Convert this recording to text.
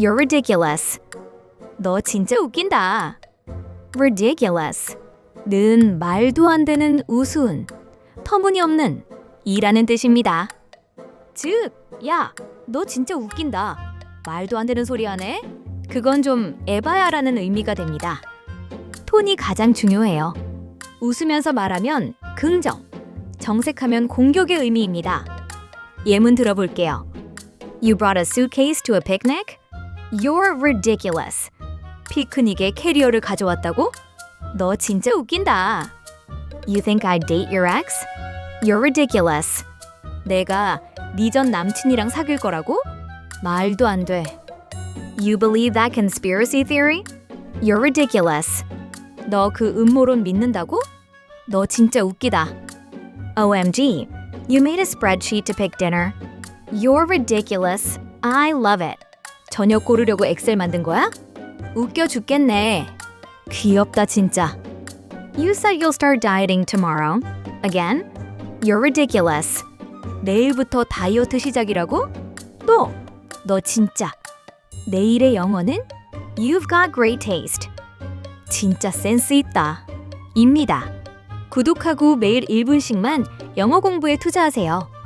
You're ridiculous. 너 진짜 웃긴다. ridiculous. 는 말도 안 되는 우스운, 터무니없는 이라는 뜻입니다. 즉, 야, 너 진짜 웃긴다. 말도 안 되는 소리 하네? 그건 좀 에바야라는 의미가 됩니다. 톤이 가장 중요해요. 웃으면서 말하면 긍정, 정색하면 공격의 의미입니다. 예문 들어볼게요. You brought a suitcase to a picnic? You're ridiculous. 피크닉에 캐리어를 가져왔다고? 너 진짜 웃긴다. You think I'd date your ex? You're ridiculous. 내가 네 전 남친이랑 사귈 거라고? 말도 안 돼. You believe that conspiracy theory? You're ridiculous. 너 그 음모론 믿는다고? 너 진짜 웃기다. OMG. You made a spreadsheet to pick dinner. You're ridiculous. I love it. 저녁 고르려고 엑셀 만든 거야? 웃겨 죽겠네. 귀엽다 진짜. You said you'll start dieting tomorrow. Again? You're ridiculous. 내일부터 다이어트 시작이라고? 또, 너 진짜. 내일의 영어는 You've got great taste. 진짜 센스 있다. 입니다. 구독하고 매일 1분씩만 영어 공부에 투자하세요.